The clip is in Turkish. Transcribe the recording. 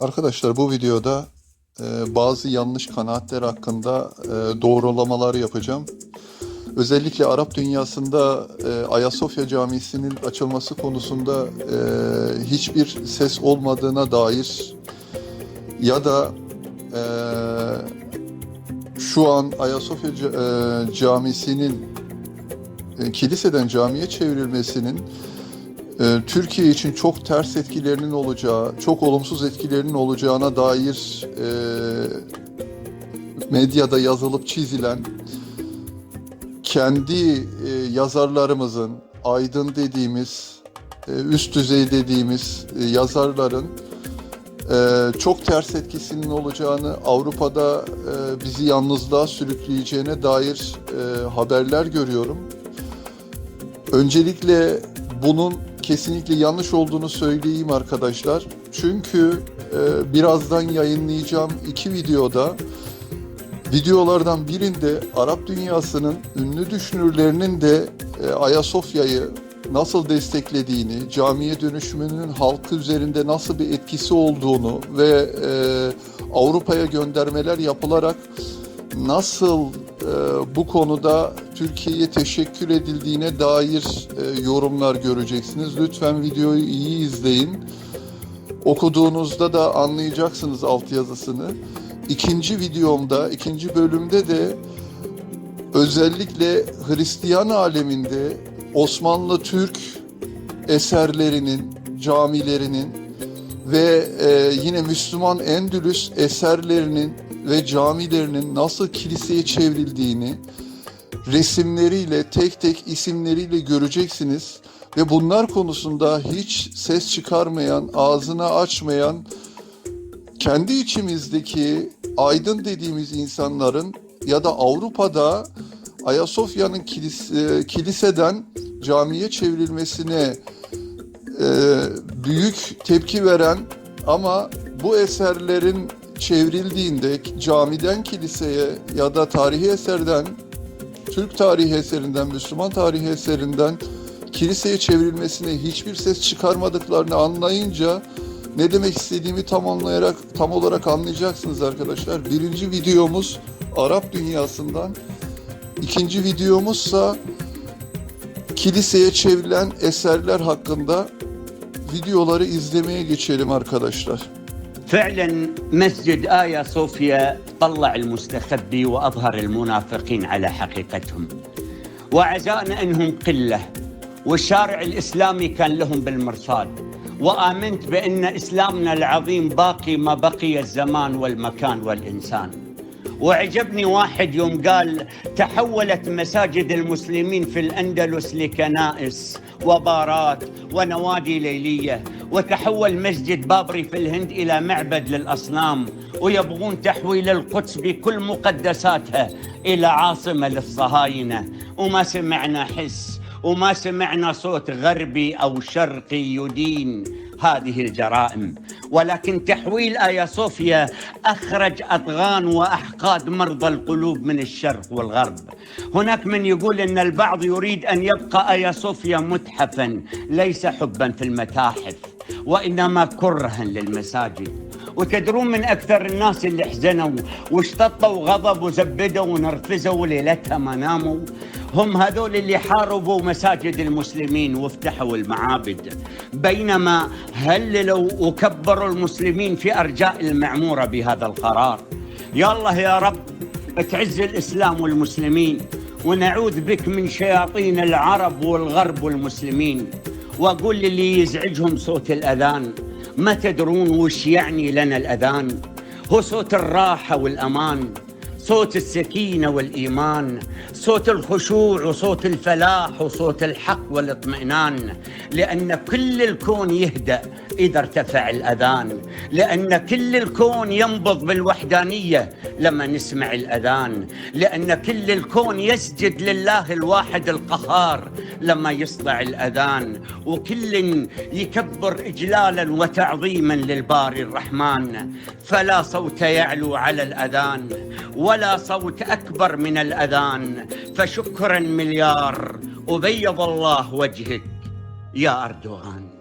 Arkadaşlar bu videoda e, bazı yanlış kanaatler hakkında e, doğrulamalar yapacağım. Özellikle Arap dünyasında e, Ayasofya Camisi'nin açılması konusunda e, hiçbir ses olmadığına dair ya da e, şu an Ayasofya e, Camisi'nin e, kiliseden camiye çevrilmesinin Türkiye için çok ters etkilerinin olacağı, çok olumsuz etkilerinin olacağına dair e, medyada yazılıp çizilen kendi e, yazarlarımızın, aydın dediğimiz, e, üst düzey dediğimiz e, yazarların e, çok ters etkisinin olacağını, Avrupa'da e, bizi yalnızlığa sürükleyeceğine dair e, haberler görüyorum. Öncelikle bunun kesinlikle yanlış olduğunu söyleyeyim arkadaşlar. Çünkü e, birazdan yayınlayacağım iki videoda videolardan birinde Arap dünyasının ünlü düşünürlerinin de e, Ayasofya'yı nasıl desteklediğini, camiye dönüşümünün halkı üzerinde nasıl bir etkisi olduğunu ve e, Avrupa'ya göndermeler yapılarak nasıl bu konuda Türkiye'ye teşekkür edildiğine dair e, yorumlar göreceksiniz. Lütfen videoyu iyi izleyin. Okuduğunuzda da anlayacaksınız altyazısını. İkinci videomda, ikinci bölümde de özellikle Hristiyan aleminde Osmanlı Türk eserlerinin, camilerinin ve e, yine Müslüman Endülüs eserlerinin ve camilerinin nasıl kiliseye çevrildiğini resimleriyle, tek tek isimleriyle göreceksiniz. Ve bunlar konusunda hiç ses çıkarmayan, ağzını açmayan, kendi içimizdeki aydın dediğimiz insanların ya da Avrupa'da Ayasofya'nın kilis, e, kiliseden camiye çevrilmesine e, büyük tepki veren ama bu eserlerin çevrildiğinde camiden kiliseye ya da tarihi eserden Türk tarihi eserinden, Müslüman tarihi eserinden kiliseye çevrilmesine hiçbir ses çıkarmadıklarını anlayınca ne demek istediğimi tam anlayarak tam olarak anlayacaksınız arkadaşlar. Birinci videomuz Arap dünyasından, ikinci videomuzsa kiliseye çevrilen eserler hakkında videoları izlemeye geçelim arkadaşlar. فعلا مسجد آيا صوفيا طلع المستخبي وأظهر المنافقين على حقيقتهم. وعزائنا أنهم قلة والشارع الإسلامي كان لهم بالمرصاد. وآمنت بأن إسلامنا العظيم باقي ما بقي الزمان والمكان والإنسان. وعجبني واحد يوم قال تحولت مساجد المسلمين في الأندلس لكنائس وبارات ونوادي ليلية. وتحول مسجد بابري في الهند إلى معبد للأصنام ويبغون تحويل القدس بكل مقدساتها إلى عاصمة للصهاينة. وما سمعنا حس وما سمعنا صوت غربي أو شرقي يدين هذه الجرائم. ولكن تحويل آيا صوفيا أخرج أطغان وأحقاد مرضى القلوب من الشرق والغرب. هناك من يقول أن البعض يريد أن يبقى آيا صوفيا متحفا ليس حبا في المتاحف. وإنما كرها للمساجد. وتدرون من أكثر الناس اللي حزنوا واشتطوا غضب وزبدوا ونرفزوا ليلتها ما ناموا. هم هذول اللي حاربوا مساجد المسلمين وافتحوا المعابد. بينما هللوا وكبروا المسلمين في أرجاء المعمورة بهذا القرار. يا الله يا رب تعز الإسلام والمسلمين ونعوذ بك من شياطين العرب والغرب والمسلمين. وأقول للي يزعجهم صوت الأذان. ما تدرون وش يعني لنا الأذان؟ هو صوت الراحة والأمان. صوت السكينة والإيمان صوت الخشوع وصوت الفلاح وصوت الحق والاطمئنان. لأن كل الكون يهدأ إذا ارتفع الأذان. لأن كل الكون ينبض بالوحدانية لما نسمع الأذان. لأن كل الكون يسجد لله الواحد القهار لما يصدع الأذان. وكل يكبر إجلالا وتعظيما للباري الرحمن. فلا صوت يعلو على الأذان ولا صوت أكبر من الأذان فشكرا مليار وبيض الله وجهك يا أردوغان.